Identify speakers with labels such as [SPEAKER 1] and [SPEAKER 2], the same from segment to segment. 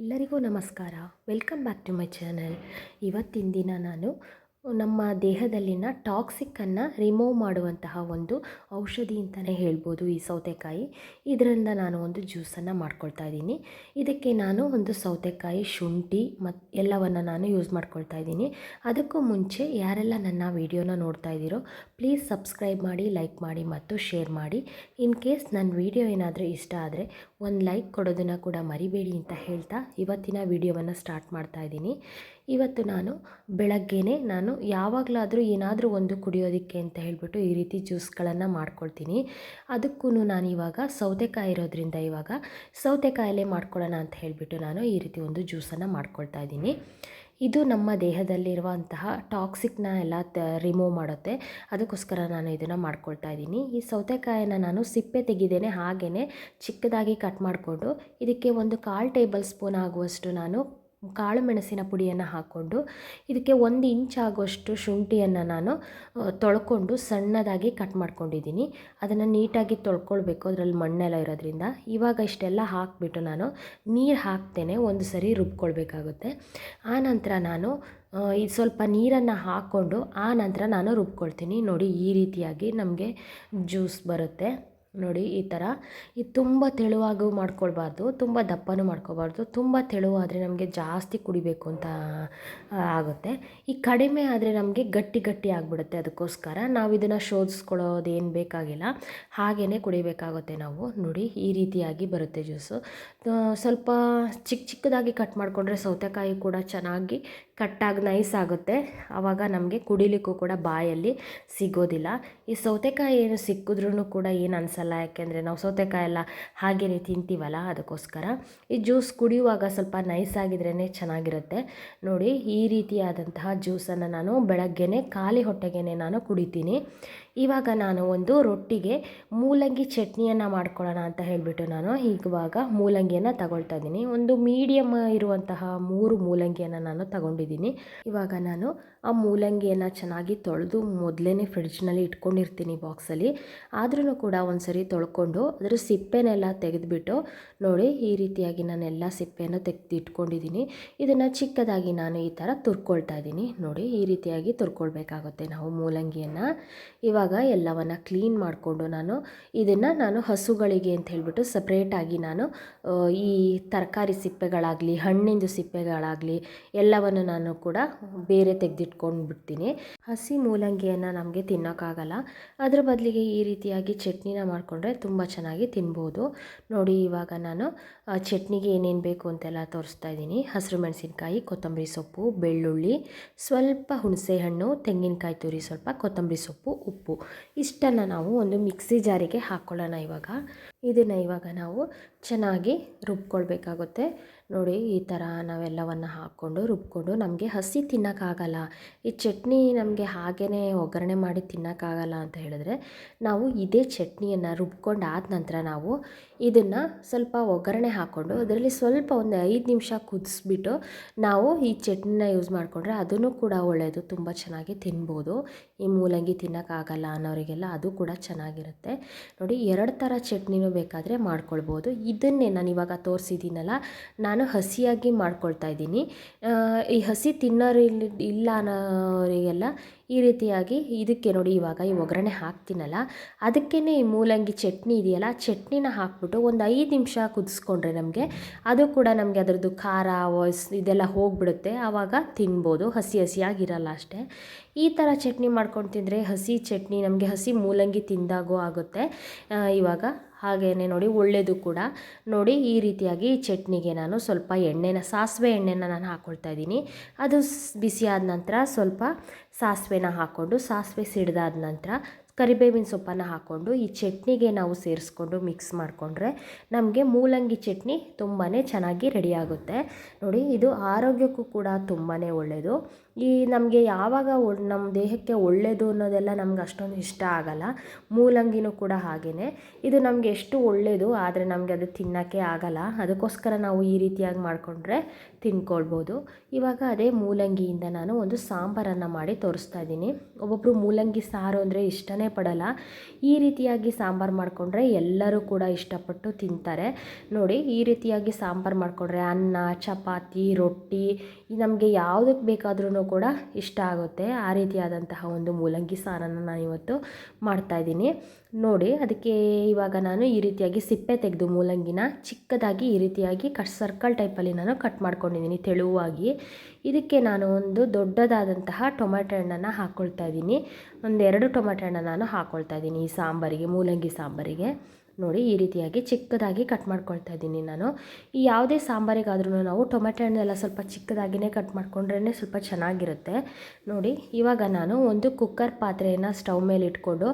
[SPEAKER 1] ಎಲ್ಲರಿಗೂ ನಮಸ್ಕಾರ. Welcome back to my channel. ಇವತ್ತಿನ ದಿನ ನಾನು ನಮ್ಮ ದೇಹದಲ್ಲಿನ ಟಾಕ್ಸಿಕ್ಕನ್ನು ರಿಮೂವ್ ಮಾಡುವಂತಹ ಒಂದು ಔಷಧಿ ಅಂತಲೇ ಹೇಳ್ಬೋದು ಈ ಸೌತೆಕಾಯಿ. ಇದರಿಂದ ನಾನು ಒಂದು ಜ್ಯೂಸನ್ನು ಮಾಡ್ಕೊಳ್ತಾ ಇದ್ದೀನಿ. ಇದಕ್ಕೆ ನಾನು ಒಂದು ಸೌತೆಕಾಯಿ, ಶುಂಠಿ ಮತ್ತು ಎಲ್ಲವನ್ನು ನಾನು ಯೂಸ್ ಮಾಡ್ಕೊಳ್ತಾ ಇದ್ದೀನಿ. ಅದಕ್ಕೂ ಮುಂಚೆ ಯಾರೆಲ್ಲ ನನ್ನ ವಿಡಿಯೋನ ನೋಡ್ತಾ ಇದ್ದೀರೋ, ಪ್ಲೀಸ್ ಸಬ್ಸ್ಕ್ರೈಬ್ ಮಾಡಿ, ಲೈಕ್ ಮಾಡಿ ಮತ್ತು ಶೇರ್ ಮಾಡಿ. ಇನ್ ಕೇಸ್ ನನ್ನ ವಿಡಿಯೋ ಏನಾದರೂ ಇಷ್ಟ ಆದರೆ ಒಂದು ಲೈಕ್ ಕೊಡೋದನ್ನು ಕೂಡ ಮರಿಬೇಡಿ ಅಂತ ಹೇಳ್ತಾ ಇವತ್ತಿನ ವಿಡಿಯೋವನ್ನು ಸ್ಟಾರ್ಟ್ ಮಾಡ್ತಾ ಇದ್ದೀನಿ. ಇವತ್ತು ನಾನು ಬೆಳಗ್ಗೆನೇ ನಾನು ಯಾವಾಗಲಾದರೂ ಏನಾದರೂ ಒಂದು ಕುಡಿಯೋದಕ್ಕೆ ಅಂತ ಹೇಳಿಬಿಟ್ಟು ಈ ರೀತಿ ಜ್ಯೂಸ್ಗಳನ್ನು ಮಾಡ್ಕೊಳ್ತೀನಿ. ಅದಕ್ಕೂ ನಾನು ಇವಾಗ ಸೌತೆಕಾಯಿ ಇರೋದ್ರಿಂದ ಇವಾಗ ಸೌತೆಕಾಯಲ್ಲೇ ಮಾಡ್ಕೊಳ್ಳೋಣ ಅಂತ ಹೇಳಿಬಿಟ್ಟು ನಾನು ಈ ರೀತಿ ಒಂದು ಜ್ಯೂಸನ್ನು ಮಾಡ್ಕೊಳ್ತಾ ಇದ್ದೀನಿ. ಇದು ನಮ್ಮ ದೇಹದಲ್ಲಿರುವಂತಹ ಟಾಕ್ಸಿಕ್ನ ಎಲ್ಲ ತ ರಿಮೂವ್ ಮಾಡುತ್ತೆ. ಅದಕ್ಕೋಸ್ಕರ ನಾನು ಇದನ್ನು ಮಾಡ್ಕೊಳ್ತಾ ಇದ್ದೀನಿ. ಈ ಸೌತೆಕಾಯನ್ನು ನಾನು ಸಿಪ್ಪೆ ತೆಗೆದೇನೆ ಹಾಗೆಯೇ ಚಿಕ್ಕದಾಗಿ ಕಟ್ ಮಾಡಿಕೊಂಡು ಇದಕ್ಕೆ ಒಂದು ಕಾಲು ಟೇಬಲ್ ಸ್ಪೂನ್ ಆಗುವಷ್ಟು ನಾನು ಕಾಳು ಮೆಣಸಿನ ಪುಡಿಯನ್ನು ಹಾಕ್ಕೊಂಡು ಇದಕ್ಕೆ ಒಂದು ಇಂಚ್ ಆಗುವಷ್ಟು ಶುಂಠಿಯನ್ನು ನಾನು ತೊಳ್ಕೊಂಡು ಸಣ್ಣದಾಗಿ ಕಟ್ ಮಾಡ್ಕೊಂಡಿದ್ದೀನಿ. ಅದನ್ನು ನೀಟಾಗಿ ತೊಳ್ಕೊಳ್ಬೇಕು, ಅದರಲ್ಲಿ ಮಣ್ಣೆಲ್ಲ ಇರೋದ್ರಿಂದ. ಇವಾಗ ಇಷ್ಟೆಲ್ಲ ಹಾಕಿಬಿಟ್ಟು ನಾನು ನೀರು ಹಾಕ್ತೇನೆ, ಒಂದು ಸರಿ ರುಬ್ಕೊಳ್ಬೇಕಾಗುತ್ತೆ. ಆನಂತರ ನಾನು ಇದು ಸ್ವಲ್ಪ ನೀರನ್ನು ಹಾಕ್ಕೊಂಡು ಆ ನಂತರ ನಾನು ರುಬ್ಕೊಳ್ತೀನಿ. ನೋಡಿ, ಈ ರೀತಿಯಾಗಿ ನಮಗೆ ಜ್ಯೂಸ್ ಬರುತ್ತೆ. ನೋಡಿ, ಈ ಥರ ಇದು ತುಂಬ ತೆಳುವಾಗೂ ಮಾಡ್ಕೊಳ್ಬಾರ್ದು, ತುಂಬ ದಪ್ಪನೂ ಮಾಡ್ಕೋಬಾರ್ದು ತುಂಬ ತೆಳುವಾದರೆ ನಮಗೆ ಜಾಸ್ತಿ ಕುಡಿಬೇಕು ಅಂತ ಆಗುತ್ತೆ. ಈ ಕಡಿಮೆ ಆದರೆ ನಮಗೆ ಗಟ್ಟಿ ಗಟ್ಟಿ ಆಗಿಬಿಡುತ್ತೆ ಅದಕ್ಕೋಸ್ಕರ. ನಾವು ಇದನ್ನು ಶೋಧಿಸ್ಕೊಳ್ಳೋದೇನು ಬೇಕಾಗಿಲ್ಲ. ಹಾಗೇ ಕುಡಿಬೇಕಾಗುತ್ತೆ ನಾವು. ನೋಡಿ, ಈ ರೀತಿಯಾಗಿ ಬರುತ್ತೆ ಜ್ಯೂಸು. ಸ್ವಲ್ಪ ಚಿಕ್ಕ ಚಿಕ್ಕದಾಗಿ ಕಟ್ ಮಾಡಿಕೊಂಡ್ರೆ ಸೌತೆಕಾಯಿ ಕೂಡ ಚೆನ್ನಾಗಿ ಕಟ್ಟಾಗಿ ನೈಸ್ ಆಗುತ್ತೆ. ಆವಾಗ ನಮಗೆ ಕುಡಿಲಿಕ್ಕೂ ಕೂಡ ಬಾಯಲ್ಲಿ ಸಿಗೋದಿಲ್ಲ. ಈ ಸೌತೆಕಾಯಿ ಏನು ಸಿಕ್ಕಿದ್ರೂ ಕೂಡ ಏನು ಅನಿಸಲ್ಲ. ಯಾಕೆಂದರೆ ನಾವು ಸೌತೆಕಾಯಿ ಎಲ್ಲ ಹಾಗೆಯೇ ತಿಂತೀವಲ್ಲ, ಅದಕ್ಕೋಸ್ಕರ. ಈ ಜ್ಯೂಸ್ ಕುಡಿಯುವಾಗ ಸ್ವಲ್ಪ ನೈಸ್ ಆಗಿದ್ರೇ ಚೆನ್ನಾಗಿರುತ್ತೆ. ನೋಡಿ, ಈ ರೀತಿಯಾದಂತಹ ಜ್ಯೂಸನ್ನು ನಾನು ಬೆಳಗ್ಗೆನೇ, ಖಾಲಿ ಹೊಟ್ಟೆಗೆ ನಾನು ಕುಡಿತೀನಿ. ಇವಾಗ ನಾನು ಒಂದು ರೊಟ್ಟಿಗೆ ಮೂಲಂಗಿ ಚಟ್ನಿಯನ್ನು ಮಾಡ್ಕೊಳ್ಳೋಣ ಅಂತ ಹೇಳಿಬಿಟ್ಟು ನಾನು ಇವಾಗ ಮೂಲಂಗಿಯನ್ನು ತಗೊಳ್ತಾ ಇದ್ದೀನಿ. ಒಂದು ಮೀಡಿಯಮ್ ಇರುವಂತಹ ಮೂರು ಮೂಲಂಗಿಯನ್ನು ನಾನು ತಗೊಂಡಿದ್ದೀನಿ. ಇವಾಗ ನಾನು ಆ ಮೂಲಂಗಿಯನ್ನು ಚೆನ್ನಾಗಿ ತೊಳೆದು ಮೊದಲೇ ಫ್ರಿಡ್ಜ್ನಲ್ಲಿ ಇಟ್ಕೊಂಡಿರ್ತೀನಿ ಬಾಕ್ಸಲ್ಲಿ ಆದ್ರೂ ಕೂಡ ಒಂದು ಸರಿ ತೊಳ್ಕೊಂಡು ಅದರ ಸಿಪ್ಪೆನೆಲ್ಲ ತೆಗೆದುಬಿಟ್ಟು ನೋಡಿ ಈ ರೀತಿಯಾಗಿ ನಾನೆಲ್ಲ ಸಿಪ್ಪೆಯನ್ನು ತೆಗೆದು ಇಟ್ಕೊಂಡಿದ್ದೀನಿ. ಇದನ್ನು ಚಿಕ್ಕದಾಗಿ ನಾನು ಈ ಥರ ತುರ್ಕೊಳ್ತಾ ಇದ್ದೀನಿ. ನೋಡಿ ಈ ರೀತಿಯಾಗಿ ತುರ್ಕೊಳ್ಬೇಕಾಗುತ್ತೆ ನಾವು ಮೂಲಂಗಿಯನ್ನು. ಇವಾಗ ಎಲ್ಲವನ್ನು ಕ್ಲೀನ್ ಮಾಡಿಕೊಂಡು ನಾನು ಇದನ್ನು ನಾನು ಹಸುಗಳಿಗೆ ಅಂತ ಹೇಳಿಬಿಟ್ಟು ಸಪ್ರೇಟಾಗಿ ನಾನು ಈ ತರಕಾರಿ ಸಿಪ್ಪೆಗಳಾಗಲಿ, ಹಣ್ಣಿಂದು ಸಿಪ್ಪೆಗಳಾಗಲಿ ಎಲ್ಲವನ್ನು ನಾನು ಕೂಡ ಬೇರೆ ತೆಗೆದಿಟ್ಕೊಂಡು ಬಿಡ್ತೀನಿ ಹಸಿ ಮೂಲಂಗಿಯನ್ನು ನಮಗೆ ತಿನ್ನೋಕ್ಕಾಗಲ್ಲ. ಅದರ ಬದಲಿಗೆ ಈ ರೀತಿಯಾಗಿ ಚಟ್ನಿನ ಮಾಡಿಕೊಂಡ್ರೆ ತುಂಬ ಚೆನ್ನಾಗಿ ತಿನ್ಬೋದು. ನೋಡಿ, ಇವಾಗ ನಾನು ಚಟ್ನಿಗೆ ಏನೇನು ಬೇಕು ಅಂತೆಲ್ಲ ತೋರಿಸ್ತಾ ಇದ್ದೀನಿ. ಹಸಿರು ಮೆಣಸಿನ್ಕಾಯಿ, ಕೊತ್ತಂಬರಿ ಸೊಪ್ಪು, ಬೆಳ್ಳುಳ್ಳಿ, ಸ್ವಲ್ಪ ಹುಣಸೆಹಣ್ಣು ತೆಂಗಿನಕಾಯಿ ತುರಿ, ಸ್ವಲ್ಪ ಕೊತ್ತಂಬರಿ ಸೊಪ್ಪು, ಉಪ್ಪು. ಇಷ್ಟನ್ನು ನಾವು ಒಂದು ಮಿಕ್ಸಿ ಜಾರಿಗೆ ಹಾಕ್ಕೊಳ್ಳೋಣ ಇವಾಗ. ಇದನ್ನು ಇವಾಗ ನಾವು ಚೆನ್ನಾಗಿ ರುಬ್ಕೊಳ್ಬೇಕಾಗುತ್ತೆ. ನೋಡಿ, ಈ ಥರ ನಾವೆಲ್ಲವನ್ನು ಹಾಕ್ಕೊಂಡು, ರುಬ್ಕೊಂಡು ನಮಗೆ ಹಸಿ ತಿನ್ನೋಕ್ಕಾಗಲ್ಲ. ಈ ಚಟ್ನಿ ನಮಗೆ ಹಾಗೇ ಒಗ್ಗರಣೆ ಮಾಡಿ ತಿನ್ನೋಕ್ಕಾಗಲ್ಲ ಅಂತ ಹೇಳಿದ್ರೆ, ನಾವು ಇದೇ ಚಟ್ನಿಯನ್ನು ರುಬ್ಕೊಂಡು ಆದ ನಂತರ ನಾವು ಇದನ್ನು ಸ್ವಲ್ಪ ಒಗ್ಗರಣೆ ಹಾಕ್ಕೊಂಡು, ಅದರಲ್ಲಿ ಸ್ವಲ್ಪ ಒಂದು ಐದು ನಿಮಿಷ ಕುದಿಸ್ಬಿಟ್ಟು ನಾವು ಈ ಚಟ್ನಿನ ಯೂಸ್ ಮಾಡಿಕೊಂಡ್ರೆ ಅದನ್ನು ಕೂಡ ಒಳ್ಳೆಯದು ತುಂಬ ಚೆನ್ನಾಗಿ ತಿನ್ಬೋದು. ಈ ಮೂಲಂಗಿ ತಿನ್ನೋಕ್ಕಾಗಲ್ಲ ಅನ್ನೋರಿಗೆಲ್ಲ ಅದು ಕೂಡ ಚೆನ್ನಾಗಿರುತ್ತೆ. ನೋಡಿ, ಎರಡು ಥರ ಚಟ್ನಿನೂ ಬೇಕಾದರೆ ಮಾಡ್ಕೊಳ್ಬೋದು. ಇದನ್ನೇ ನಾನು ಇವಾಗ ತೋರಿಸಿದ್ದೀನಲ್ಲ, ನಾನು ಹಸಿಯಾಗಿ ಮಾಡ್ಕೊಳ್ತಾ ಇದ್ದೀನಿ. ಈ ಹಸಿ ತಿನ್ನೋರು ಇಲ್ಲ ಅನ್ನೋರಿಗೆಲ್ಲ ಈ ರೀತಿಯಾಗಿ ಇದಕ್ಕೆ ನೋಡಿ ಇವಾಗ ಈ ಒಗ್ಗರಣೆ ಹಾಕ್ತೀನಲ್ಲ ಅದಕ್ಕೇ ಈ ಮೂಲಂಗಿ ಚಟ್ನಿ ಇದೆಯಲ್ಲ ಚಟ್ನಿನ ಹಾಕ್ಬಿಟ್ಟು ಒಂದು ಐದು ನಿಮಿಷ ಕುದಿಸ್ಕೊಂಡ್ರೆ ನಮಗೆ ಅದು ಕೂಡ ನಮಗೆ ಅದರದ್ದು ಖಾರ, ವಾಯ್ಸ್ ಇದೆಲ್ಲ ಹೋಗ್ಬಿಡುತ್ತೆ. ಆವಾಗ ತಿನ್ಬೋದು, ಹಸಿ ಹಸಿಯಾಗಿರಲ್ಲ ಅಷ್ಟೇ. ಈ ಥರ ಚಟ್ನಿ ಮಾಡ್ಕೊಂಡು ತಿಂದರೆ ಹಸಿ ಚಟ್ನಿ ನಮಗೆ ಹಸಿ ಮೂಲಂಗಿ ತಿಂದಾಗೂ ಆಗುತ್ತೆ. ಇವಾಗ ಹಾಗೆಯೇ ನೋಡಿ ಒಳ್ಳೆಯದು ಕೂಡ. ನೋಡಿ, ಈ ರೀತಿಯಾಗಿ ಚಟ್ನಿಗೆ ನಾನು ಸ್ವಲ್ಪ ಎಣ್ಣೆನ, ಸಾಸಿವೆ ಎಣ್ಣೆನ ನಾನು ಹಾಕ್ಕೊಳ್ತಾ ಇದ್ದೀನಿ. ಅದು ಬಿಸಿಯಾದ ನಂತರ ಸ್ವಲ್ಪ ಸಾಸಿವೆನ ಹಾಕ್ಕೊಂಡು, ಸಾಸಿವೆ ಸಿಡ್ದಾದ ನಂತರ ಕರಿಬೇವಿನ ಸೊಪ್ಪನ್ನು ಹಾಕ್ಕೊಂಡು ಈ ಚಟ್ನಿಗೆ ನಾವು ಸೇರಿಸ್ಕೊಂಡು ಮಿಕ್ಸ್ ಮಾಡಿಕೊಂಡ್ರೆ ನಮಗೆ ಮೂಲಂಗಿ ಚಟ್ನಿ ತುಂಬಾ ಚೆನ್ನಾಗಿ ರೆಡಿಯಾಗುತ್ತೆ ನೋಡಿ, ಇದು ಆರೋಗ್ಯಕ್ಕೂ ಕೂಡ ತುಂಬಾ ಒಳ್ಳೆಯದು ಈ ನಮಗೆ ಯಾವಾಗ ನಮ್ಮ ದೇಹಕ್ಕೆ ಒಳ್ಳೆಯದು ಅನ್ನೋದೆಲ್ಲ ನಮ್ಗೆ ಅಷ್ಟೊಂದು ಇಷ್ಟ ಆಗಲ್ಲ. ಮೂಲಂಗಿನೂ ಕೂಡ ಹಾಗೆಯೇ ಇದು ನಮಗೆ ಎಷ್ಟು ಒಳ್ಳೆಯದು ಆದರೆ ನಮಗೆ ಅದು ತಿನ್ನೋಕ್ಕೆ ಆಗಲ್ಲ. ಅದಕ್ಕೋಸ್ಕರ ನಾವು ಈ ರೀತಿಯಾಗಿ ಮಾಡಿಕೊಂಡ್ರೆ ತಿನ್ಕೊಳ್ಬೋದು. ಇವಾಗ ಅದೇ ಮೂಲಂಗಿಯಿಂದ ನಾನು ಒಂದು ಸಾಂಬಾರನ್ನು ಮಾಡಿ ತೋರಿಸ್ತಾ ಇದ್ದೀನಿ. ಒಬ್ಬೊಬ್ಬರು ಮೂಲಂಗಿ ಸಾರು ಅಂದರೆ ಇಷ್ಟನೇ ಇಷ್ಟನೇ ಪಡಲ್ಲ. ಈ ರೀತಿಯಾಗಿ ಸಾಂಬಾರು ಮಾಡಿಕೊಂಡ್ರೆ ಎಲ್ಲರೂ ಕೂಡ ಇಷ್ಟಪಟ್ಟು ತಿಂತಾರೆ. ನೋಡಿ, ಈ ರೀತಿಯಾಗಿ ಸಾಂಬಾರು ಮಾಡಿಕೊಂಡ್ರೆ ಅನ್ನ, ಚಪಾತಿ, ರೊಟ್ಟಿ ನಮಗೆ ಯಾವುದಕ್ಕೆ ಬೇಕಾದ್ರೂ ಕೂಡ ಇಷ್ಟ ಆಗುತ್ತೆ. ಆ ರೀತಿಯಾದಂತಹ ಒಂದು ಮೂಲಂಗಿ ಸಾರನ್ನು ನಾನು ಇವತ್ತು ಮಾಡ್ತಾಯಿದ್ದೀನಿ ನೋಡಿ, ಅದಕ್ಕೆ ಇವಾಗ ನಾನು ಈ ರೀತಿಯಾಗಿ ಸಿಪ್ಪೆ ತೆಗೆದು ಮೂಲಂಗಿನ ಚಿಕ್ಕದಾಗಿ ಈ ರೀತಿಯಾಗಿ ಕಟ್ ಸರ್ಕಲ್ ಟೈಪಲ್ಲಿ ನಾನು ಕಟ್ ಮಾಡ್ಕೊಂಡಿದ್ದೀನಿ ತೆಳುವಾಗಿ. ಇದಕ್ಕೆ ನಾನು ಒಂದು ದೊಡ್ಡದಾದಂತಹ ಟೊಮೆಟೊ ಹಣ್ಣನ್ನು ಹಾಕ್ಕೊಳ್ತಾ ಇದ್ದೀನಿ. ಒಂದೆರಡು ಟೊಮೆಟೊ ಹಣ್ಣನ್ನು ನಾನು ಹಾಕ್ಕೊಳ್ತಾ ಇದ್ದೀನಿ ಈ ಸಾಂಬಾರಿಗೆ, ಮೂಲಂಗಿ ಸಾಂಬಾರಿಗೆ. ನೋಡಿ ಈ ರೀತಿಯಾಗಿ ಚಿಕ್ಕದಾಗಿ ಕಟ್ ಮಾಡ್ಕೊಳ್ತಾ ಇದ್ದೀನಿ ನಾನು. ಈ ಯಾವುದೇ ಸಾಂಬಾರಿಗಾದ್ರೂ ನಾವು ಟೊಮೆಟೊ ಹಣ್ಣೆಲ್ಲ ಸ್ವಲ್ಪ ಚಿಕ್ಕದಾಗಿಯೇ ಕಟ್ ಮಾಡ್ಕೊಂಡ್ರೇ ಸ್ವಲ್ಪ ಚೆನ್ನಾಗಿರುತ್ತೆ. ನೋಡಿ, ಇವಾಗ ನಾನು ಒಂದು ಕುಕ್ಕರ್ ಪಾತ್ರೆಯನ್ನು ಸ್ಟವ್ ಮೇಲೆ ಇಟ್ಕೊಂಡು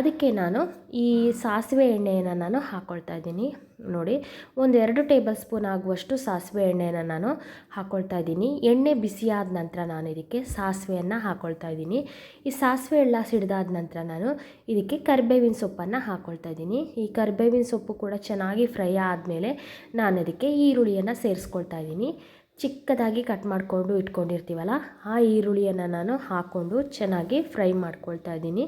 [SPEAKER 1] ಅದಕ್ಕೆ ನಾನು ಈ ಸಾಸಿವೆ ಎಣ್ಣೆಯನ್ನು ನಾನು ಹಾಕ್ಕೊಳ್ತಾ ಇದ್ದೀನಿ. ನೋಡಿ ಒಂದು ಎರಡು ಟೇಬಲ್ ಸ್ಪೂನ್ ಆಗುವಷ್ಟು ಸಾಸಿವೆ ಎಣ್ಣೆಯನ್ನು ನಾನು ಹಾಕ್ಕೊಳ್ತಾ ಇದ್ದೀನಿ. ಎಣ್ಣೆ ಬಿಸಿಯಾದ ನಂತರ ನಾನು ಇದಕ್ಕೆ ಸಾಸಿವೆಯನ್ನು ಹಾಕ್ಕೊಳ್ತಾ ಇದ್ದೀನಿ. ಈ ಸಾಸಿವೆ ಎಲ್ಲ ಸಿಡಿದಾದ ನಂತರ ನಾನು ಇದಕ್ಕೆ ಕರಿಬೇವಿನ ಸೊಪ್ಪನ್ನು ಹಾಕ್ಕೊಳ್ತಾ ಇದ್ದೀನಿ. ಈ ಕರಿಬೇವಿನ ಸೊಪ್ಪು ಕೂಡ ಚೆನ್ನಾಗಿ ಫ್ರೈ ಆದಮೇಲೆ ನಾನು ಅದಕ್ಕೆ ಈರುಳ್ಳಿಯನ್ನು ಸೇರಿಸ್ಕೊಳ್ತಾ ಇದ್ದೀನಿ. ಚಿಕ್ಕದಾಗಿ ಕಟ್ ಮಾಡಿಕೊಂಡು ಇಟ್ಕೊಂಡಿರ್ತೀವಲ್ಲ, ಆ ಈರುಳ್ಳಿಯನ್ನು ನಾನು ಹಾಕ್ಕೊಂಡು ಚೆನ್ನಾಗಿ ಫ್ರೈ ಮಾಡ್ಕೊಳ್ತಾ ಇದ್ದೀನಿ.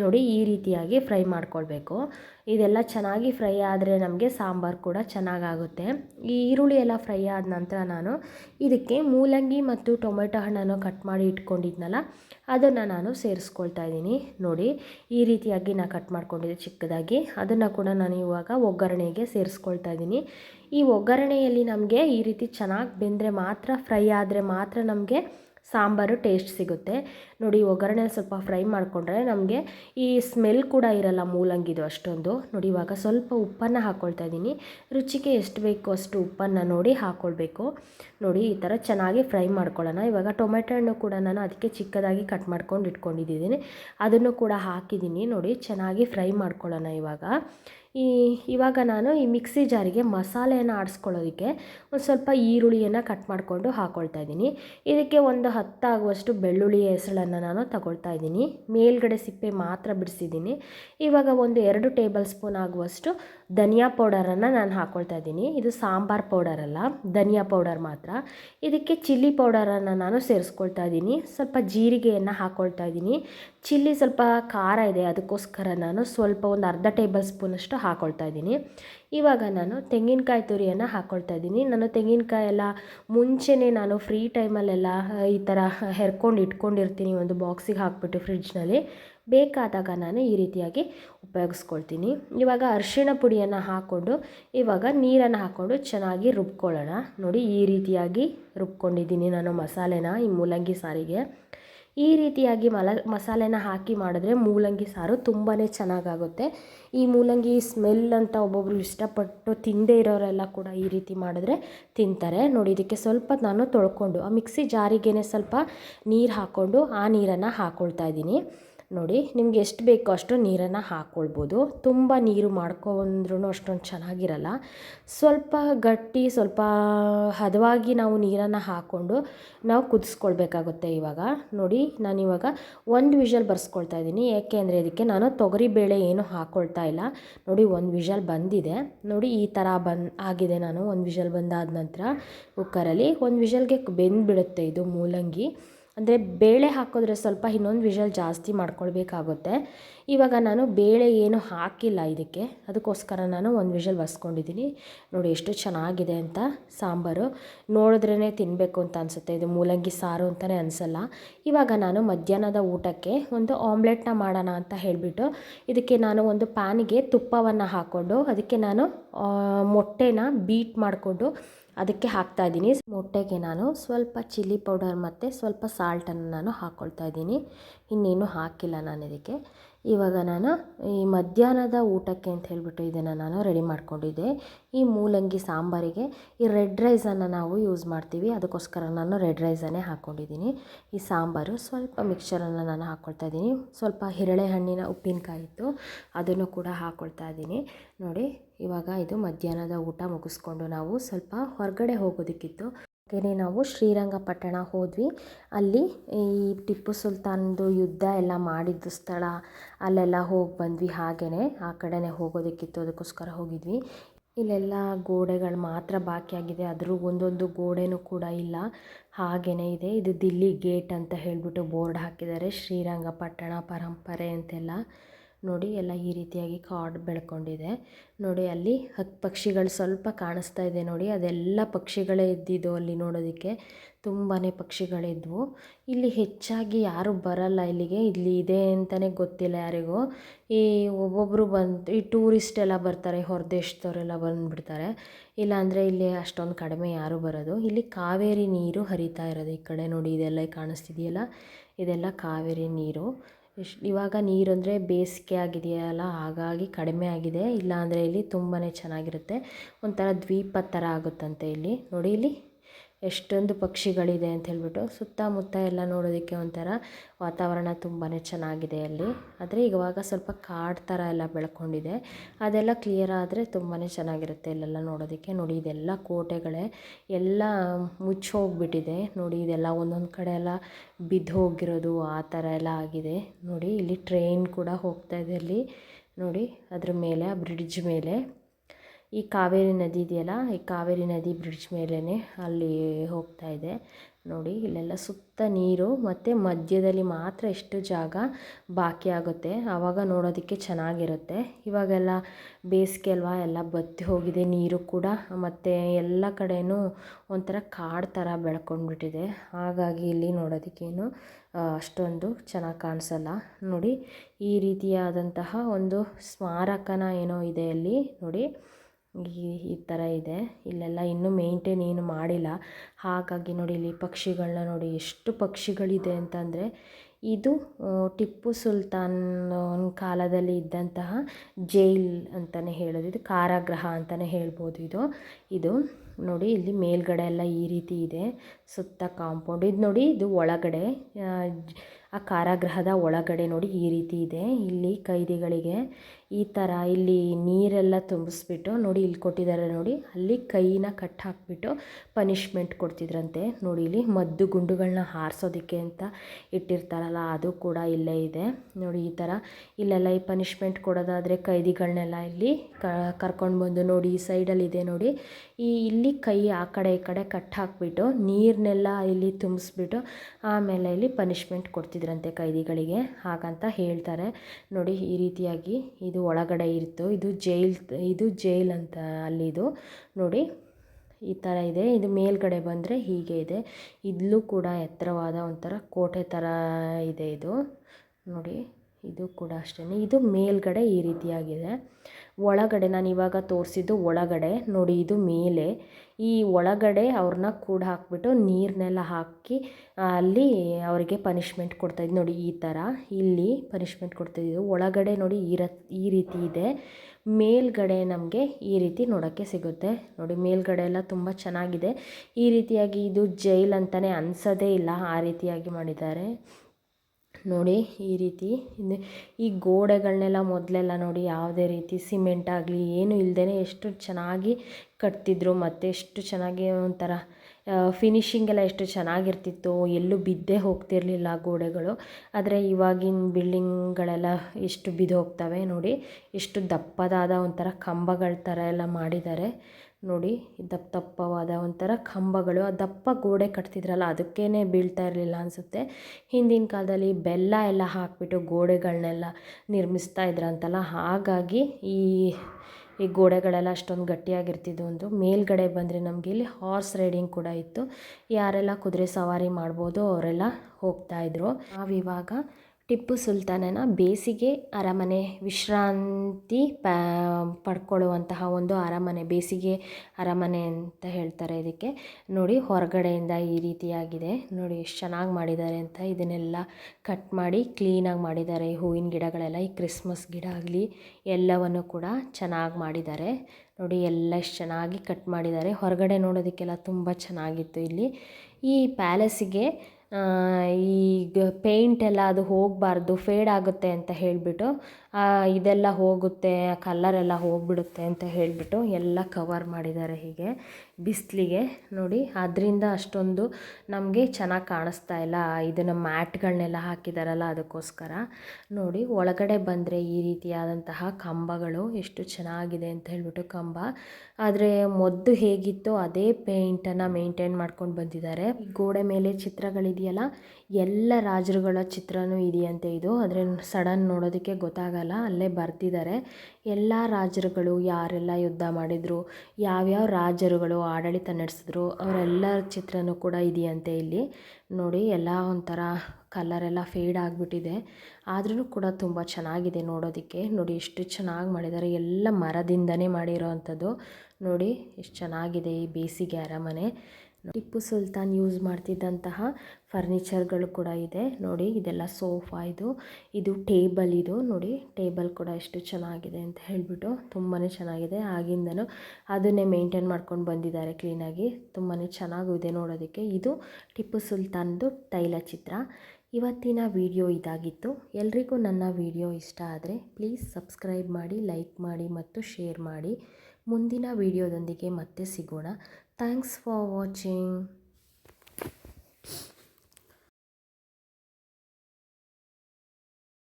[SPEAKER 1] ನೋಡಿ ಈ ರೀತಿಯಾಗಿ ಫ್ರೈ ಮಾಡ್ಕೊಳ್ಬೇಕು. ಇದೆಲ್ಲ ಚೆನ್ನಾಗಿ ಫ್ರೈ ಆದರೆ ನಮಗೆ ಸಾಂಬಾರು ಕೂಡ ಚೆನ್ನಾಗಾಗುತ್ತೆ. ಈ ಈರುಳ್ಳಿ ಎಲ್ಲ ಫ್ರೈ ಆದ ನಂತರ ನಾನು ಇದಕ್ಕೆ ಮೂಲಂಗಿ ಮತ್ತು ಟೊಮೆಟೊ ಹಣ್ಣನ್ನು ಕಟ್ ಮಾಡಿ ಇಟ್ಕೊಂಡಿದ್ನಲ್ಲ, ಅದನ್ನು ನಾನು ಸೇರಿಸ್ಕೊಳ್ತಾ ಇದ್ದೀನಿ. ನೋಡಿ, ಈ ರೀತಿಯಾಗಿ ನಾನು ಕಟ್ ಮಾಡ್ಕೊಂಡಿದ್ದೆ ಚಿಕ್ಕದಾಗಿ. ಅದನ್ನು ಕೂಡ ನಾನು ಇವಾಗ ಒಗ್ಗರಣೆಗೆ ಸೇರಿಸ್ಕೊಳ್ತಾ ಇದ್ದೀನಿ. ಈ ಒಗ್ಗರಣೆಯಲ್ಲಿ ನಮಗೆ ಈ ರೀತಿ ಚೆನ್ನಾಗಿ ಬೆಂದರೆ ಮಾತ್ರ, ಫ್ರೈ ಆದರೆ ಮಾತ್ರ ನಮಗೆ ಸಾಂಬಾರು ಟೇಸ್ಟ್ ಸಿಗುತ್ತೆ. ನೋಡಿ ಒಗ್ಗರಣೆ ಸ್ವಲ್ಪ ಫ್ರೈ ಮಾಡಿಕೊಂಡ್ರೆ ನಮಗೆ ಈ ಸ್ಮೆಲ್ ಕೂಡ ಇರಲ್ಲ ಮೂಲಂಗಿದು ಅಷ್ಟೊಂದು. ನೋಡಿ, ಇವಾಗ ಸ್ವಲ್ಪ ಉಪ್ಪನ್ನು ಹಾಕ್ಕೊಳ್ತಾ ಇದ್ದೀನಿ. ರುಚಿಗೆ ಎಷ್ಟು ಬೇಕು ಅಷ್ಟು ಉಪ್ಪನ್ನು ನೋಡಿ ಹಾಕ್ಕೊಳ್ಬೇಕು ನೋಡಿ, ಈ ಥರ ಚೆನ್ನಾಗಿ ಫ್ರೈ ಮಾಡ್ಕೊಳ್ಳೋಣ. ಇವಾಗ ಟೊಮೆಟೊ ಹಣ್ಣು ಕೂಡ ನಾನು ಅದಕ್ಕೆ ಚಿಕ್ಕದಾಗಿ ಕಟ್ ಮಾಡ್ಕೊಂಡು ಇಟ್ಕೊಂಡಿದ್ದೀನಿ ಅದನ್ನು ಕೂಡ ಹಾಕಿದ್ದೀನಿ. ನೋಡಿ, ಚೆನ್ನಾಗಿ ಫ್ರೈ ಮಾಡ್ಕೊಳ್ಳೋಣ ಇವಾಗ. ಈ ಇವಾಗ ನಾನು ಈ ಮಿಕ್ಸಿ ಜಾರಿಗೆ ಮಸಾಲೆಯನ್ನು ಆಡಿಸ್ಕೊಳ್ಳೋದಕ್ಕೆ ಒಂದು ಸ್ವಲ್ಪ ಈರುಳ್ಳಿಯನ್ನು ಕಟ್ ಮಾಡಿಕೊಂಡು ಹಾಕ್ಕೊಳ್ತಾ ಇದ್ದೀನಿ. ಇದಕ್ಕೆ ಒಂದು ಹತ್ತಾಗುವಷ್ಟು ಬೆಳ್ಳುಳ್ಳಿ ಹೆಸರನ್ನು ನಾನು ತಗೊಳ್ತಾ ಇದ್ದೀನಿ. ಮೇಲ್ಗಡೆ ಸಿಪ್ಪೆ ಮಾತ್ರ ಬಿಡಿಸಿದ್ದೀನಿ. ಇವಾಗ ಒಂದು ಎರಡು ಟೇಬಲ್ ಸ್ಪೂನ್ ಆಗುವಷ್ಟು ಧನಿಯಾ ಪೌಡರನ್ನು ನಾನು ಹಾಕ್ಕೊಳ್ತಾ ಇದ್ದೀನಿ. ಇದು ಸಾಂಬಾರ್ ಪೌಡರ್ ಅಲ್ಲ, ಧನಿಯಾ ಪೌಡರ್ ಮಾತ್ರ. ಇದಕ್ಕೆ ಚಿಲ್ಲಿ ಪೌಡರನ್ನು ನಾನು ಸೇರಿಸ್ಕೊಳ್ತಾ ಇದ್ದೀನಿ. ಸ್ವಲ್ಪ ಜೀರಿಗೆಯನ್ನು ಹಾಕ್ಕೊಳ್ತಾ ಇದ್ದೀನಿ. ಚಿಲ್ಲಿ ಸ್ವಲ್ಪ ಖಾರ ಇದೆ, ಅದಕ್ಕೋಸ್ಕರ ನಾನು ಸ್ವಲ್ಪ ಒಂದು ಅರ್ಧ ಟೇಬಲ್ ಸ್ಪೂನಷ್ಟು ಹಾಕ್ಕೊಳ್ತಾ ಇದ್ದೀನಿ. ಇವಾಗ ನಾನು ತೆಂಗಿನಕಾಯಿ ತುರಿಯನ್ನು ಹಾಕ್ಕೊಳ್ತಾ ಇದ್ದೀನಿ. ನಾನು ತೆಂಗಿನಕಾಯಿ ಎಲ್ಲ ಮುಂಚೆನೇ ನಾನು ಫ್ರೀ ಟೈಮಲ್ಲೆಲ್ಲ ಈ ಥರ ಹೆರ್ಕೊಂಡು ಇಟ್ಕೊಂಡಿರ್ತೀನಿ, ಒಂದು ಬಾಕ್ಸಿಗೆ ಹಾಕ್ಬಿಟ್ಟು ಫ್ರಿಡ್ಜ್ನಲ್ಲಿ. ಬೇಕಾದಾಗ ನಾನು ಈ ರೀತಿಯಾಗಿ ಉಪಯೋಗಿಸ್ಕೊಳ್ತೀನಿ. ಇವಾಗ ಅರಿಶಿಣ ಪುಡಿಯನ್ನು ಹಾಕ್ಕೊಂಡು, ಇವಾಗ ನೀರನ್ನು ಹಾಕ್ಕೊಂಡು ಚೆನ್ನಾಗಿ ರುಬ್ಕೊಳ್ಳೋಣ. ನೋಡಿ, ಈ ರೀತಿಯಾಗಿ ರುಬ್ಕೊಂಡಿದ್ದೀನಿ ನಾನು ಮಸಾಲೆನ, ಈ ಮೂಲಂಗಿ ಸಾರಿಗೆ. ಈ ರೀತಿಯಾಗಿ ಮಲ, ಮಸಾಲೆನ ಹಾಕಿ ಮಾಡಿದ್ರೆ ಮೂಲಂಗಿ ಸಾರು ತುಂಬಾ ಚೆನ್ನಾಗಾಗುತ್ತೆ. ಈ ಮೂಲಂಗಿ ಸ್ಮೆಲ್ ಅಂತ ಒಬ್ಬೊಬ್ರು ಇಷ್ಟಪಟ್ಟು ತಿಂದೇ ಇರೋರೆಲ್ಲ ಕೂಡ ಈ ರೀತಿ ಮಾಡಿದ್ರೆ ತಿಂತಾರೆ. ನೋಡಿ, ಇದಕ್ಕೆ ಸ್ವಲ್ಪ ನಾನು ತೊಳ್ಕೊಂಡು, ಆ ಮಿಕ್ಸಿ ಜಾರಿಗೆನೆ ಸ್ವಲ್ಪ ನೀರು ಹಾಕ್ಕೊಂಡು ಆ ನೀರನ್ನು ಹಾಕ್ಕೊಳ್ತಾ ಇದ್ದೀನಿ. ನೋಡಿ, ನಿಮ್ಗೆ ಎಷ್ಟು ಬೇಕೋ ಅಷ್ಟು ನೀರನ್ನು ಹಾಕ್ಕೊಳ್ಬೋದು ತುಂಬ ನೀರು ಮಾಡ್ಕೊಂಡ್ರೂ ಅಷ್ಟೊಂದು ಚೆನ್ನಾಗಿರಲ್ಲ. ಸ್ವಲ್ಪ ಗಟ್ಟಿ, ಸ್ವಲ್ಪ ಹದವಾಗಿ ನಾವು ನೀರನ್ನು ಹಾಕ್ಕೊಂಡು ನಾವು ಕುದಿಸ್ಕೊಳ್ಬೇಕಾಗುತ್ತೆ ಇವಾಗ. ನೋಡಿ ನಾನು ಇವಾಗ ಒಂದು ವಿಷಲ್ ಬರ್ಸ್ಕೊಳ್ತಾ ಇದ್ದೀನಿ. ಏಕೆ ಅಂದರೆ ಇದಕ್ಕೆ ನಾನು ತೊಗರಿಬೇಳೆ ಏನು ಹಾಕ್ಕೊಳ್ತಾ ಇಲ್ಲ. ನೋಡಿ, ಒಂದು ವಿಷಲ್ ಬಂದಿದೆ. ನೋಡಿ, ಈ ಥರ ಬಂದು ಆಗಿದೆ ನಾನು. ಒಂದು ವಿಷಲ್ ಬಂದಾದ ನಂತರ ಕುಕ್ಕರಲ್ಲಿ ಒಂದು ವಿಷಲ್ಗೆ ಬೆಂದುಬಿಡುತ್ತೆ ಇದು ಮೂಲಂಗಿ. ಅಂದರೆ ಬೇಳೆ ಹಾಕಿದ್ರೆ ಸ್ವಲ್ಪ ಇನ್ನೊಂದು ವಿಷಲ್ ಜಾಸ್ತಿ ಮಾಡ್ಕೊಳ್ಬೇಕಾಗುತ್ತೆ. ಇವಾಗ ನಾನು ಬೇಳೆ ಏನು ಹಾಕಿಲ್ಲ ಇದಕ್ಕೆ. ಅದಕ್ಕೋಸ್ಕರ ನಾನು ಒಂದು ವಿಷಲ್ ಬಸ್ಕೊಂಡಿದ್ದೀನಿ ನೋಡಿ ಎಷ್ಟು ಚೆನ್ನಾಗಿದೆ ಅಂತ ಸಾಂಬಾರು. ನೋಡಿದ್ರೇ ತಿನ್ನಬೇಕು ಅಂತ ಅನಿಸುತ್ತೆ. ಇದು ಮೂಲಂಗಿ ಸಾರು ಅಂತಲೇ ಅನಿಸಲ್ಲ. ಇವಾಗ ನಾನು ಮಧ್ಯಾಹ್ನದ ಊಟಕ್ಕೆ ಒಂದು ಆಮ್ಲೆಟ್ನ ಮಾಡೋಣ ಅಂತ ಹೇಳಿಬಿಟ್ಟು ಇದಕ್ಕೆ ನಾನು ಒಂದು ಪ್ಯಾನಿಗೆ ತುಪ್ಪವನ್ನು ಹಾಕ್ಕೊಂಡು ಅದಕ್ಕೆ ನಾನು ಮೊಟ್ಟೆನ ಬೀಟ್ ಮಾಡಿಕೊಂಡು ಅದಕ್ಕೆ ಹಾಕ್ತಾ ಇದ್ದೀನಿ. ಮೊಟ್ಟೆಗೆ ನಾನು ಸ್ವಲ್ಪ ಚಿಲ್ಲಿ ಪೌಡರ್ ಮತ್ತು ಸ್ವಲ್ಪ ಸಾಲ್ಟನ್ನು ನಾನು ಹಾಕ್ಕೊಳ್ತಾ ಇದ್ದೀನಿ. ಇನ್ನೇನು ಹಾಕಿಲ್ಲ ನಾನು ಇದಕ್ಕೆ ಇವಾಗ ನಾನು ಈ ಮಧ್ಯಾಹ್ನದ ಊಟಕ್ಕೆ ಅಂತ ಹೇಳಿಬಿಟ್ಟು ಇದನ್ನು ನಾನು ರೆಡಿ ಮಾಡಿಕೊಂಡಿದ್ದೆ. ಈ ಮೂಲಂಗಿ ಸಾಂಬಾರಿಗೆ ಈ ರೆಡ್ ರೈಸನ್ನು ನಾವು ಯೂಸ್ ಮಾಡ್ತೀವಿ. ಅದಕ್ಕೋಸ್ಕರ ನಾನು ರೆಡ್ ರೈಸನ್ನೇ ಹಾಕ್ಕೊಂಡಿದ್ದೀನಿ. ಈ ಸಾಂಬಾರು ಸ್ವಲ್ಪ ಮಿಕ್ಸರನ್ನು ನಾನು ಹಾಕ್ಕೊಳ್ತಾ ಇದ್ದೀನಿ. ಸ್ವಲ್ಪ ಹಿರಳೆ ಹಣ್ಣಿನ ಉಪ್ಪಿನಕಾಯಿ ಇತ್ತು, ಅದನ್ನು ಕೂಡ ಹಾಕ್ಕೊಳ್ತಾ ಇದ್ದೀನಿ. ನೋಡಿ, ಇವಾಗ ಇದು ಮಧ್ಯಾಹ್ನದ ಊಟ ಮುಗಿಸ್ಕೊಂಡು ನಾವು ಸ್ವಲ್ಪ ಹೊರಗಡೆ ಹೋಗೋದಕ್ಕಿತ್ತು. ಹಾಗೆಯೇ ನಾವು ಶ್ರೀರಂಗಪಟ್ಟಣ ಹೋದ್ವಿ. ಅಲ್ಲಿ ಈ ಟಿಪ್ಪು ಸುಲ್ತಾನ್ದು ಯುದ್ಧ ಎಲ್ಲ ಮಾಡಿದ್ದು ಸ್ಥಳ, ಅಲ್ಲೆಲ್ಲ ಹೋಗಿ ಬಂದ್ವಿ ಹಾಗೆಯೇ ಆ ಕಡೆನೇ ಹೋಗೋದಕ್ಕಿತ್ತು, ಅದಕ್ಕೋಸ್ಕರ ಹೋಗಿದ್ವಿ. ಇಲ್ಲೆಲ್ಲ ಗೋಡೆಗಳು ಮಾತ್ರ ಬಾಕಿಯಾಗಿದೆ ಅದ್ರ ಒಂದೊಂದು ಗೋಡೆನೂ ಕೂಡ ಇಲ್ಲ. ಹಾಗೆಯೇ ಇದೆ. ಇದು ದಿಲ್ಲಿ ಗೇಟ್ ಅಂತ ಹೇಳಿಬಿಟ್ಟು ಬೋರ್ಡ್ ಹಾಕಿದ್ದಾರೆ. ಶ್ರೀರಂಗಪಟ್ಟಣ ಪರಂಪರೆ ಅಂತೆಲ್ಲ. ನೋಡಿ ಎಲ್ಲ ಈ ರೀತಿಯಾಗಿ ಕಾಡು ಬೆಳ್ಕೊಂಡಿದೆ. ನೋಡಿ ಅಲ್ಲಿ ಹತ್ತು ಪಕ್ಷಿಗಳು ಸ್ವಲ್ಪ ಕಾಣಿಸ್ತಾ ಇದೆ ನೋಡಿ. ಅದೆಲ್ಲ ಪಕ್ಷಿಗಳೇ ಇದ್ದಿದ್ದು ಅಲ್ಲಿ ನೋಡೋದಕ್ಕೆ. ತುಂಬಾ ಪಕ್ಷಿಗಳಿದ್ವು. ಇಲ್ಲಿ ಹೆಚ್ಚಾಗಿ ಯಾರೂ ಬರಲ್ಲ ಇಲ್ಲಿಗೆ. ಇಲ್ಲಿ ಇದೆ ಅಂತಲೇ ಗೊತ್ತಿಲ್ಲ ಯಾರಿಗೂ. ಈ ಒಬ್ಬೊಬ್ಬರು ಬಂದು, ಈ ಟೂರಿಸ್ಟ್ ಎಲ್ಲ ಬರ್ತಾರೆ ಹೊರ ದೇಶದವರೆಲ್ಲ ಬಂದುಬಿಡ್ತಾರೆ ಇಲ್ಲಾಂದರೆ ಇಲ್ಲಿ ಅಷ್ಟೊಂದು ಕಡಿಮೆ ಯಾರೂ ಬರೋದು. ಇಲ್ಲಿ ಕಾವೇರಿ ನೀರು ಹರಿತಾ ಇರೋದು ಈ ಕಡೆ ನೋಡಿ. ಇದೆಲ್ಲ ಕಾಣಿಸ್ತಿದೆಯಲ್ಲ? ಇದೆಲ್ಲ ಕಾವೇರಿ ನೀರು. ಇಶ್ ಇವಾಗ ನೀರು ಅಂದರೆ ಬೇಸಿಗೆ ಆಗಿದೆಯಲ್ಲ, ಹಾಗಾಗಿ ಕಡಿಮೆ ಆಗಿದೆ. ಇಲ್ಲಾಂದರೆ ಇಲ್ಲಿ ತುಂಬಾ ಚೆನ್ನಾಗಿರುತ್ತೆ. ಒಂಥರ ದ್ವೀಪದ ಥರ ಆಗುತ್ತಂತೆ ಇಲ್ಲಿ. ನೋಡಿ ಇಲ್ಲಿ. ಎಷ್ಟೊಂದು ಪಕ್ಷಿಗಳಿದೆ ಅಂತ ಹೇಳ್ಬಿಟ್ಟು ಸುತ್ತಮುತ್ತ ಎಲ್ಲ ನೋಡೋದಕ್ಕೆ ಒಂಥರ ವಾತಾವರಣ ತುಂಬಾ ಚೆನ್ನಾಗಿದೆ ಅಲ್ಲಿ. ಆದರೆ ಇವಾಗ ಸ್ವಲ್ಪ ಕಾಡು ಥರ ಎಲ್ಲ ಬೆಳ್ಕೊಂಡಿದೆ. ಅದೆಲ್ಲ ಕ್ಲಿಯರ್ ಆದರೆ ತುಂಬಾ ಚೆನ್ನಾಗಿರುತ್ತೆ ಇಲ್ಲೆಲ್ಲ ನೋಡೋದಕ್ಕೆ. ನೋಡಿ, ಇದೆಲ್ಲ ಕೋಟೆಗಳೇ ಎಲ್ಲ ಮುಚ್ಚಿ ಹೋಗ್ಬಿಟ್ಟಿದೆ. ನೋಡಿ, ಇದೆಲ್ಲ ಒಂದೊಂದು ಕಡೆ ಎಲ್ಲ ಬಿದ್ದು ಹೋಗಿರೋದು ಆ ಥರ ಎಲ್ಲ ಆಗಿದೆ. ನೋಡಿ, ಇಲ್ಲಿ ಟ್ರೈನ್ ಕೂಡ ಹೋಗ್ತಾ ಇದೆ ಅಲ್ಲಿ. ನೋಡಿ, ಅದ್ರ ಮೇಲೆ, ಆ ಬ್ರಿಡ್ಜ್ ಮೇಲೆ. ಈ ಕಾವೇರಿ ನದಿ ಇದೆಯಲ್ಲ, ಈ ಕಾವೇರಿ ನದಿ ಬ್ರಿಡ್ಜ್ ಮೇಲೇ ಅಲ್ಲಿ ಹೋಗ್ತಾ ಇದೆ. ನೋಡಿ, ಇಲ್ಲೆಲ್ಲ ಸುತ್ತ ನೀರು, ಮತ್ತು ಮಧ್ಯದಲ್ಲಿ ಮಾತ್ರ ಎಷ್ಟು ಜಾಗ ಬಾಕಿ ಆಗುತ್ತೆ, ಆವಾಗ ನೋಡೋದಕ್ಕೆ ಚೆನ್ನಾಗಿರುತ್ತೆ. ಇವಾಗೆಲ್ಲ ಬೇಸಿಗೆ ಅಲ್ವಾ, ಎಲ್ಲ ಬತ್ತಿ ಹೋಗಿದೆ, ನೀರು ಕೂಡ, ಮತ್ತು ಎಲ್ಲ ಕಡೆಯೂ ಒಂಥರ ಕಾಡು ಥರ ಬೆಳ್ಕೊಂಡ್ಬಿಟ್ಟಿದೆ. ಹಾಗಾಗಿ ಇಲ್ಲಿ ನೋಡೋದಕ್ಕೇನು ಅಷ್ಟೊಂದು ಚೆನ್ನಾಗಿ ಕಾಣಿಸಲ್ಲ. ನೋಡಿ, ಈ ರೀತಿಯಾದಂತಹ ಒಂದು ಸ್ಮಾರಕನ ಏನೋ ಇದೆ ಅಲ್ಲಿ, ನೋಡಿ. ಈ ಈ ಥರ ಇದೆ. ಇಲ್ಲೆಲ್ಲ ಇನ್ನೂ ಮೇಂಟೇನ್ ಏನು ಮಾಡಿಲ್ಲ. ಹಾಗಾಗಿ ನೋಡಿ ಇಲ್ಲಿ ಪಕ್ಷಿಗಳನ್ನ ನೋಡಿ ಎಷ್ಟು ಪಕ್ಷಿಗಳಿದೆ ಅಂತಂದರೆ ಇದು ಟಿಪ್ಪು ಸುಲ್ತಾನ್ ಕಾಲದಲ್ಲಿ ಇದ್ದಂತಹ ಜೈಲ್ ಅಂತಲೇ ಹೇಳೋದು. ಇದು ಕಾರಾಗೃಹ ಅಂತಲೇ ಹೇಳ್ಬೋದು ಇದು. ಇದು ನೋಡಿ ಇಲ್ಲಿ ಮೇಲ್ಗಡೆ ಎಲ್ಲ ಈ ರೀತಿ ಇದೆ. ಸುತ್ತ ಕಾಂಪೌಂಡ್. ಇದು ನೋಡಿ ಇದು ಒಳಗಡೆ ಆ ಕಾರಾಗೃಹದ ಒಳಗಡೆ ನೋಡಿ ಈ ರೀತಿ ಇದೆ. ಇಲ್ಲಿ ಕೈದಿಗಳಿಗೆ ಈ ಥರ ಇಲ್ಲಿ ನೀರೆಲ್ಲ ತುಂಬಿಸ್ಬಿಟ್ಟು ನೋಡಿ ಇಲ್ಲಿ ಕೊಟ್ಟಿದ್ದಾರೆ ನೋಡಿ. ಅಲ್ಲಿ ಕೈನ ಕಟ್ ಹಾಕಿಬಿಟ್ಟು ಪನಿಷ್ಮೆಂಟ್ ಕೊಡ್ತಿದ್ರಂತೆ. ನೋಡಿ ಇಲ್ಲಿ ಮದ್ದು ಗುಂಡುಗಳನ್ನ ಹಾರಿಸೋದಕ್ಕೆ ಅಂತ ಇಟ್ಟಿರ್ತಾರಲ್ಲ, ಅದು ಕೂಡ ಇಲ್ಲೇ ಇದೆ. ನೋಡಿ ಈ ಥರ ಇಲ್ಲೆಲ್ಲ ಈ ಪನಿಷ್ಮೆಂಟ್ ಕೊಡೋದಾದರೆ ಕೈದಿಗಳನ್ನೆಲ್ಲ ಇಲ್ಲಿ ಕರ್ಕೊಂಡು ಬಂದು ನೋಡಿ ಈ ಸೈಡಲ್ಲಿ ಇದೆ ನೋಡಿ. ಈ ಇಲ್ಲಿ ಕೈ ಆ ಕಡೆ ಈ ಕಡೆ ಕಟ್ ಹಾಕ್ಬಿಟ್ಟು ನೀರನ್ನೆಲ್ಲ ಇಲ್ಲಿ ತುಂಬಿಸ್ಬಿಟ್ಟು ಆಮೇಲೆ ಇಲ್ಲಿ ಪನಿಷ್ಮೆಂಟ್ ಕೊಡ್ತಿದ್ರಂತೆ ಕೈದಿಗಳಿಗೆ. ಹಾಗಂತ ಹೇಳ್ತಾರೆ. ನೋಡಿ ಈ ರೀತಿಯಾಗಿ ಇದು ಒಳಗಡೆ ಇತ್ತು ಇದು ಜೈಲ್ ಇದು ಜೈಲ್ ಅಂತ ಅಲ್ಲಿದು. ನೋಡಿ, ಈ ಥರ ಇದೆ. ಇದು ಮೇಲ್ಗಡೆ ಬಂದರೆ ಹೀಗೆ ಇದೆ. ಇಲ್ಲೂ ಕೂಡ ಎತ್ತರವಾದ ಒಂಥರ ಕೋಟೆ ಥರ ಇದೆ ಇದು. ನೋಡಿ. ಇದು ಕೂಡ ಅಷ್ಟೇ ಇದು ಮೇಲ್ಗಡೆ ಈ ರೀತಿಯಾಗಿದೆ. ಒಳಗಡೆ ನಾನು ಇವಾಗ ತೋರಿಸಿದ್ದು ಒಳಗಡೆ. ನೋಡಿ, ಇದು ಮೇಲೆ. ಈ ಒಳಗಡೆ ಅವ್ರನ್ನ ಕೂಡ ಹಾಕ್ಬಿಟ್ಟು ನೀರನ್ನೆಲ್ಲ ಹಾಕಿ ಅಲ್ಲಿ ಅವರಿಗೆ ಪನಿಷ್ಮೆಂಟ್ ಕೊಡ್ತಾಯಿದ್ದು ನೋಡಿ, ಈ ಥರ ಇಲ್ಲಿ ಪನಿಷ್ಮೆಂಟ್ ಕೊಡ್ತಾಯಿದ್ದು ಒಳಗಡೆ ನೋಡಿ, ಈ ಈ ರೀತಿ ಇದೆ. ಮೇಲ್ಗಡೆ ನಮಗೆ ಈ ರೀತಿ ನೋಡೋಕ್ಕೆ ಸಿಗುತ್ತೆ. ನೋಡಿ, ಮೇಲ್ಗಡೆ ಎಲ್ಲ ತುಂಬ ಚೆನ್ನಾಗಿದೆ. ಈ ರೀತಿಯಾಗಿ ಇದು ಜೈಲ್ ಅಂತಲೇ ಅನ್ಸೋದೇ ಇಲ್ಲ. ಆ ರೀತಿಯಾಗಿ ಮಾಡಿದ್ದಾರೆ. ನೋಡಿ ಈ ರೀತಿ. ಈ ಗೋಡೆಗಳನ್ನೆಲ್ಲ ಮೊದಲೆಲ್ಲ ನೋಡಿ ಯಾವುದೇ ರೀತಿ ಸಿಮೆಂಟ್ ಆಗಲಿ ಏನೂ ಇಲ್ಲದೇ ಎಷ್ಟು ಚೆನ್ನಾಗಿ ಕಟ್ತಿದ್ರು ಮತ್ತು ಎಷ್ಟು ಚೆನ್ನಾಗಿ ಒಂಥರ ಫಿನಿಷಿಂಗ್ ಎಲ್ಲ ಎಷ್ಟು ಚೆನ್ನಾಗಿರ್ತಿತ್ತು. ಎಲ್ಲೂ ಬಿದ್ದೇ ಹೋಗ್ತಿರಲಿಲ್ಲ ಗೋಡೆಗಳು. ಆದರೆ ಇವಾಗಿನ ಬಿಲ್ಡಿಂಗ್ಗಳೆಲ್ಲ ಎಷ್ಟು ಬಿದ್ದು ಹೋಗ್ತವೆ ನೋಡಿ. ಎಷ್ಟು ದಪ್ಪದಾದ ಒಂಥರ ಕಂಬಗಳ ಥರ ಎಲ್ಲ ಮಾಡಿದ್ದಾರೆ. ನೋಡಿ, ದಪ್ಪ ದಪ್ಪವಾದ ಒಂಥರ ಕಂಬಗಳು, ಆ ದಪ್ಪ ಗೋಡೆ ಕಟ್ತಿದ್ರಲ್ಲ ಅದಕ್ಕೇ ಬೀಳ್ತಾ ಇರಲಿಲ್ಲ ಅನಿಸುತ್ತೆ. ಹಿಂದಿನ ಕಾಲದಲ್ಲಿ ಬೆಲ್ಲ ಎಲ್ಲ ಹಾಕಿಬಿಟ್ಟು ಗೋಡೆಗಳನ್ನೆಲ್ಲ ನಿರ್ಮಿಸ್ತಾ ಇದ್ರಂತಲ್ಲ, ಹಾಗಾಗಿ ಈ ಈ ಗೋಡೆಗಳೆಲ್ಲ ಅಷ್ಟೊಂದು ಗಟ್ಟಿಯಾಗಿರ್ತಿದ್ವು ಒಂದು ಮೇಲ್ಗಡೆ ಬಂದರೆ ನಮಗೆ ಇಲ್ಲಿ ಹಾರ್ಸ್ ರೈಡಿಂಗ್ ಕೂಡ ಇತ್ತು. ಯಾರೆಲ್ಲ ಕುದುರೆ ಸವಾರಿ ಮಾಡ್ಬೋದು, ಅವರೆಲ್ಲ ಹೋಗ್ತಾಯಿದ್ರು ನಾವಿವಾಗ ಟಿಪ್ಪು ಸುಲ್ತಾನನ ಬೇಸಿಗೆ ಅರಮನೆ ವಿಶ್ರಾಂತಿ ಪ, ಪಡ್ಕೊಳ್ಳುವಂತಹ ಒಂದು ಅರಮನೆ, ಬೇಸಿಗೆ ಅರಮನೆ ಅಂತ ಹೇಳ್ತಾರೆ ಇದಕ್ಕೆ. ನೋಡಿ, ಹೊರಗಡೆಯಿಂದ ಈ ರೀತಿಯಾಗಿದೆ. ನೋಡಿ, ಎಷ್ಟು ಚೆನ್ನಾಗಿ ಮಾಡಿದ್ದಾರೆ ಅಂತ ಇದನ್ನೆಲ್ಲ ಕಟ್ ಮಾಡಿ ಕ್ಲೀನಾಗಿ ಮಾಡಿದ್ದಾರೆ. ಹೂವಿನ ಗಿಡಗಳೆಲ್ಲ, ಈ ಕ್ರಿಸ್ಮಸ್ ಗಿಡ ಆಗಲಿ, ಎಲ್ಲವನ್ನು ಕೂಡ ಚೆನ್ನಾಗಿ ಮಾಡಿದ್ದಾರೆ. ನೋಡಿ, ಎಲ್ಲ ಎಷ್ಟು ಚೆನ್ನಾಗಿ ಕಟ್ ಮಾಡಿದ್ದಾರೆ. ಹೊರಗಡೆ ನೋಡೋದಕ್ಕೆಲ್ಲ ತುಂಬ ಚೆನ್ನಾಗಿತ್ತು ಇಲ್ಲಿ. ಈ ಪ್ಯಾಲೇಸಿಗೆ ಈಗ ಪೇಂಟ್ ಎಲ್ಲ ಅದು ಹೋಗಬಾರ್ದು ಫೇಡ್ ಆಗುತ್ತೆ ಅಂತ ಹೇಳಿಬಿಟ್ಟು ಇದೆಲ್ಲ ಹೋಗುತ್ತೆ ಕಲ್ಲರೆಲ್ಲ ಹೋಗಿಬಿಡುತ್ತೆ ಅಂತ ಹೇಳಿಬಿಟ್ಟು ಎಲ್ಲ ಕವರ್ ಮಾಡಿದ್ದಾರೆ ಹೀಗೆ. ಬಿಸಿಲಿಗೆ ನೋಡಿ ಅದರಿಂದ ಅಷ್ಟೊಂದು ನಮಗೆ ಚೆನ್ನಾಗಿ ಕಾಣಿಸ್ತಾ ಇಲ್ಲ. ಇದನ್ನು ಮ್ಯಾಟ್ಗಳನ್ನೆಲ್ಲ ಹಾಕಿದಾರಲ್ಲ, ಅದಕ್ಕೋಸ್ಕರ. ನೋಡಿ, ಒಳಗಡೆ ಬಂದರೆ ಈ ರೀತಿಯಾದಂತಹ ಕಂಬಗಳು ಎಷ್ಟು ಚೆನ್ನಾಗಿದೆ ಅಂತ ಹೇಳಿಬಿಟ್ಟು ಕಂಬ. ಆದರೆ ಮೊದ್ದು ಹೇಗಿತ್ತೋ ಅದೇ ಪೇಂಟನ್ನು ಮೇಂಟೈನ್ ಮಾಡ್ಕೊಂಡು ಬಂದಿದ್ದಾರೆ. ಗೋಡೆ ಮೇಲೆ ಚಿತ್ರಗಳಿದೆಯಲ್ಲ ಎಲ್ಲ ರಾಜರುಗಳ ಚಿತ್ರನೂ ಇದೆಯಂತೆ ಇದು. ಆದರೆ ಸಡನ್ ನೋಡೋದಕ್ಕೆ ಗೊತ್ತಾಗಲ್ಲ, ಅಲ್ಲೇ ಬರೆದಿದ್ದಾರೆ ಎಲ್ಲ ರಾಜರುಗಳು ಯಾರೆಲ್ಲ ಯುದ್ಧ ಮಾಡಿದರು, ಯಾವ್ಯಾವ ರಾಜರುಗಳು ಆಡಳಿತ ನಡೆಸಿದ್ರು ಅವರೆಲ್ಲರ ಚಿತ್ರನೂ ಕೂಡ ಇದೆಯಂತೆ ಇಲ್ಲಿ. ನೋಡಿ, ಎಲ್ಲ ಒಂಥರ ಕಲರ್ ಎಲ್ಲ ಫೇಡ್ ಆಗಿಬಿಟ್ಟಿದೆ. ಆದ್ರೂ ಕೂಡ ತುಂಬ ಚೆನ್ನಾಗಿದೆ ನೋಡೋದಕ್ಕೆ. ನೋಡಿ ಎಷ್ಟು ಚೆನ್ನಾಗಿ ಮಾಡಿದ್ದಾರೆ ಎಲ್ಲ ಮರದಿಂದನೇ ಮಾಡಿರೋ ಅಂಥದ್ದು ನೋಡಿ ಎಷ್ಟು ಚೆನ್ನಾಗಿದೆ ಈ ಬೇಸಿಗೆ ಅರಮನೆ. ಟಿಪ್ಪು ಸುಲ್ತಾನ್ ಯೂಸ್ ಮಾಡ್ತಿದ್ದಂತಹ ಫರ್ನಿಚರ್ಗಳು ಕೂಡ ಇದೆ. ನೋಡಿ, ಇದೆಲ್ಲ ಸೋಫಾ ಇದು. ಇದು ಟೇಬಲ್ ಇದು. ನೋಡಿ, ಟೇಬಲ್ ಕೂಡ ಎಷ್ಟು ಚೆನ್ನಾಗಿದೆ ಅಂತ ಹೇಳಿಬಿಟ್ಟು ತುಂಬಾ ಚೆನ್ನಾಗಿದೆ. ಆಗಿಂದನೂ ಅದನ್ನೇ ಮೇಂಟೈನ್ ಮಾಡ್ಕೊಂಡು ಬಂದಿದ್ದಾರೆ ಕ್ಲೀನಾಗಿ ತುಂಬಾ ಚೆನ್ನಾಗೂ ಇದೆ ನೋಡೋದಕ್ಕೆ. ಇದು ಟಿಪ್ಪು ಸುಲ್ತಾನ್ದು ತೈಲ ಚಿತ್ರ. ಇವತ್ತಿನ ವಿಡಿಯೋ ಇದಾಗಿತ್ತು. ಎಲ್ರಿಗೂ ನನ್ನ ವಿಡಿಯೋ ಇಷ್ಟ ಆದರೆ ಪ್ಲೀಸ್ ಸಬ್ಸ್ಕ್ರೈಬ್ ಮಾಡಿ, ಲೈಕ್ ಮಾಡಿ ಮತ್ತು ಶೇರ್ ಮಾಡಿ. ಮುಂದಿನ ವಿಡಿಯೋದೊಂದಿಗೆ ಮತ್ತೆ ಸಿಗೋಣ. Thanks for watching.